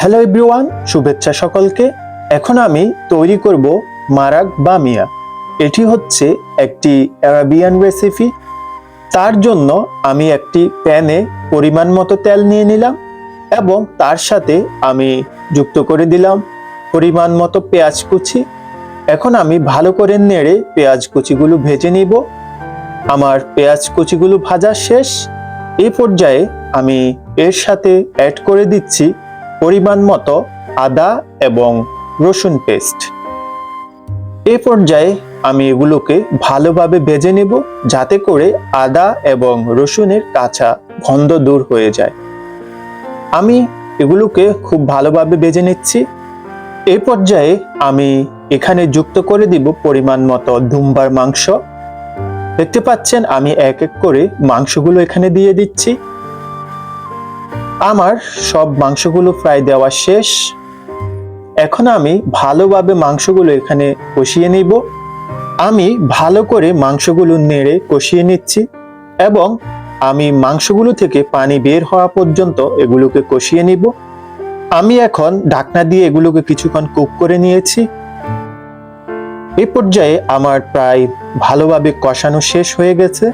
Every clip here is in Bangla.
হ্যালো এভরিওয়ান শুভেচ্ছা সকলকে। এখন আমি তৈরি করব মারাক বা মিয়া। এটি হচ্ছে একটি অ্যারাবিয়ান রেসিপি তার জন্য আমি একটি প্যানে পরিমাণ মতো তেল নিয়ে নিলাম এবং তার সাথে আমি যুক্ত করে দিলাম পরিমাণ মতো পেঁয়াজ কুচি। এখন আমি ভালো করে নেড়ে পেঁয়াজ কুচিগুলো ভেজে নিব। আমার পেঁয়াজ কুচিগুলো ভাজা শেষ। এই পর্যায়ে আমি এর সাথে অ্যাড করে দিচ্ছি পরিমাণ মতো আদা এবং রসুন পেস্ট। এই পর্যায়ে আমি এগুলোকে ভালোভাবে ভেজে নেব যাতে করে আদা এবং রসুনের কাঁচা গন্ধ দূর হয়ে যায়। আমি এগুলোকে খুব ভালোভাবে ভেজে নিচ্ছি। এ পর্যায়ে আমি এখানে যুক্ত করে দিব পরিমাণ মতো দুম্বার মাংস। দেখতে পাচ্ছেন আমি এক এক করে মাংসগুলো এখানে দিয়ে দিচ্ছি। আমার সব মাংসগুলো প্রায় দেওয়া শেষ। এখন আমি ভালোভাবে মাংসগুলো এখানে কষিয়ে নিব। আমি ভালো করে মাংসগুলো নেড়ে কষিয়ে নিচ্ছি এবং আমি মাংসগুলো থেকে পানি বের হওয়া পর্যন্ত এগুলোকে কষিয়ে নিব। আমি এখন ঢাকনা দিয়ে এগুলোকে কিছুক্ষণ কুক করে নিয়েছি। এ পর্যায়ে আমার প্রায় ভালোভাবে কষানো শেষ হয়ে গেছে।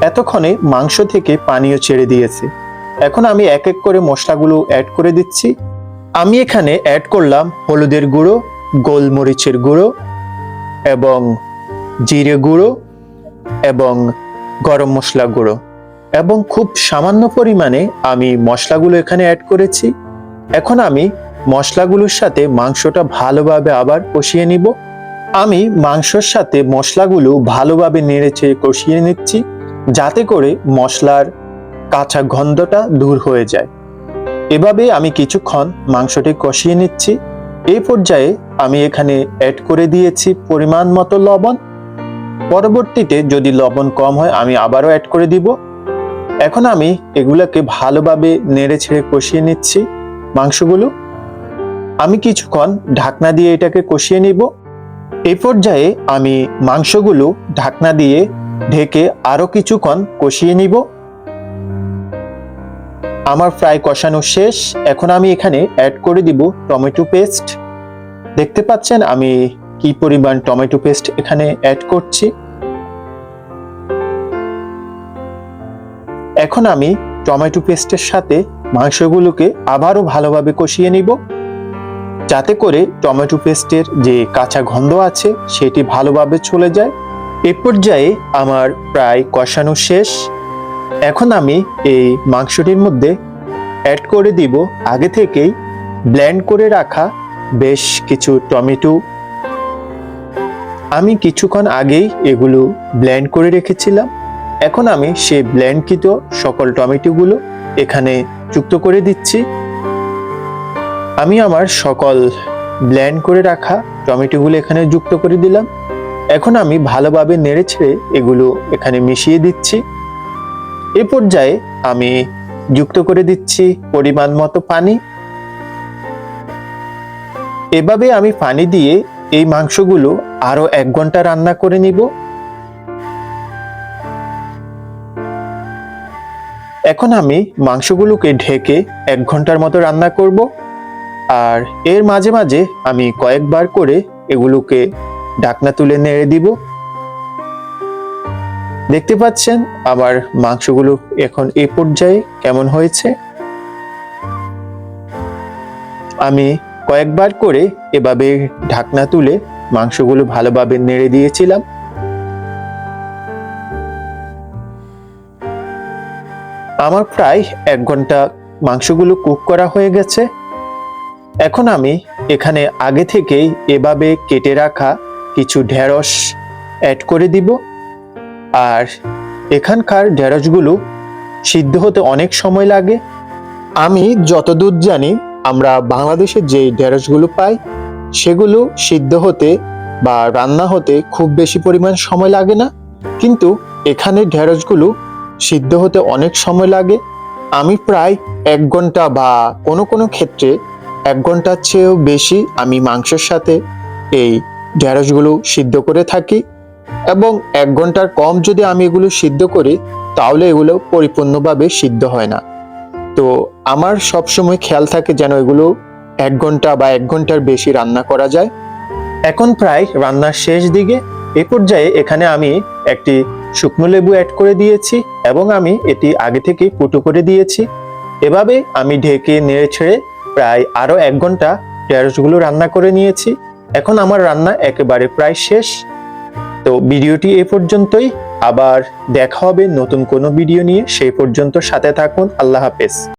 এতক্ষণে মাংস থেকে পানিও ছেড়ে দিয়েছে। এখন আমি এক এক করে মশলাগুলো অ্যাড করে দিচ্ছি। আমি এখানে অ্যাড করলাম হলুদের গুঁড়ো, গোলমরিচের গুঁড়ো এবং জিরে গুঁড়ো এবং গরম মশলা গুঁড়ো এবং খুব সামান্য পরিমাণে আমি মশলাগুলো এখানে অ্যাড করেছি। এখন আমি মশলাগুলোর সাথে মাংসটা ভালোভাবে আবার কষিয়ে নিব। আমি মাংসর সাথে মশলাগুলো ভালোভাবে নেড়েছে কষিয়ে নিচ্ছি। যাতে করে মশলার কাঁচা গন্ধটা দূর হয়ে যায়। এভাবে আমি কিছুক্ষণ মাংসটি কষিয়ে নিচ্ছি। এই পর্যায়ে আমি এখানে অ্যাড করে দিয়েছি পরিমাণ মতো লবণ। পরবর্তীতে যদি লবণ কম হয়, আমি আবারও অ্যাড করে দিব। এখন আমি এগুলোকে ভালোভাবে নেড়ে ছেড়ে কষিয়ে নিচ্ছি মাংসগুলো। আমি কিছুক্ষণ ঢাকনা দিয়ে এটাকে কষিয়ে নিব। এই পর্যায়ে আমি মাংসগুলো ঢাকনা দিয়ে ঢেকে আরও কিছুক্ষণ কষিয়ে নিব। আমার ফ্রাই কষানো শেষ। এখন আমি এখানে অ্যাড করে দিব টমেটো পেস্ট। দেখতে পাচ্ছেন আমি কি পরিমাণ টমেটো পেস্ট এখানে অ্যাড করছি। এখন আমি টমেটো পেস্টের সাথে মাংসগুলোকে আবারও ভালোভাবে কষিয়ে নিব। যাতে করে টমেটো পেস্টের যে কাঁচা গন্ধ আছে, সেটি ভালোভাবে চলে যায়। এ পর্যায়ে আমার প্রায় কষানো শেষ। এখন আমি এই মাংসটির মধ্যে অ্যাড করে দিব আগে থেকেই ব্ল্যান্ড করে রাখা বেশ কিছু টমেটো। আমি কিছুক্ষণ আগেই এগুলো ব্ল্যান্ড করে রেখেছিলাম। এখন আমি সেই ব্ল্যান্ডকৃত সকল টমেটোগুলো এখানে যুক্ত করে দিচ্ছি। আমি আমার সকল ব্ল্যান্ড করে রাখা টমেটোগুলো এখানে যুক্ত করে দিলাম। এখন আমি ভালোভাবে নেড়ে ছেড়ে এগুলো এখানে মিশিয়ে দিচ্ছি। এ পর্যায়ে আমি যুক্ত করে দিচ্ছি পরিমাণ মতো পানি। এভাবে আমি পানি দিয়ে এই মাংসগুলো আরও এক ঘণ্টা রান্না করে নিব। এখন আমি মাংসগুলোকে ঢেকে এক ঘণ্টার মতো রান্না করব। আর এর মাঝে মাঝে আমি কয়েকবার করে এগুলোকে ঢাকনা তুলে নেড়ে দিব। দেখতে পাচ্ছেন আমার মাংসগুলো এখন এই পর্যায়ে কেমন হয়েছে? আমি কয়েকবার করে এভাবে ঢাকনা তুলে মাংসগুলো ভালোভাবে নেড়ে দিয়েছিলাম। আমার প্রায় এক ঘণ্টা মাংসগুলো কুক করা হয়ে গেছে। এখন আমি এখানে আগে থেকেই এভাবে কেটে রাখা কিছু ঢেঁড়স অ্যাড করে দিব। আর এখানকার ঢেঁড়সগুলো সিদ্ধ হতে অনেক সময় লাগে। আমি যতদূর জানি, আমরা বাংলাদেশে যে ঢেঁড়সগুলো পাই, সেগুলো সিদ্ধ হতে বা রান্না হতে খুব বেশি পরিমাণ সময় লাগে না। কিন্তু এখানে ঢেঁড়সগুলো সিদ্ধ হতে অনেক সময় লাগে। আমি প্রায় এক ঘণ্টা বা কোনো কোনো ক্ষেত্রে এক ঘণ্টার চেয়েও বেশি আমি মাংসের সাথে এই ঢেঁড়সগুলো সিদ্ধ করে থাকি। এবং এক ঘণ্টার কম যদি আমি এগুলো সিদ্ধ করি, তাহলে এগুলো পরিপূর্ণভাবে সিদ্ধ হয় না। তো আমার সবসময় খেয়াল থাকে যেন এগুলো এক ঘণ্টা বা এক ঘণ্টার বেশি রান্না করা যায়। এখন প্রায় রান্নার শেষ দিকে, এ পর্যায়ে এখানে আমি একটি শুকনো লেবু অ্যাড করে দিয়েছি এবং আমি এটি আগে থেকে ফুটো করে দিয়েছি। এভাবে আমি ঢেকে নেড়ে ছেড়ে প্রায় আরও এক ঘণ্টা ঢেঁড়সগুলো রান্না করে নিয়েছি। এখন আমার রান্না একেবারে প্রায় শেষ। তো ভিডিওটি এ পর্যন্তই। আবার দেখা হবে নতুন কোনো ভিডিও নিয়ে। সেই পর্যন্ত সাথে থাকুন। আল্লাহ হাফেজ।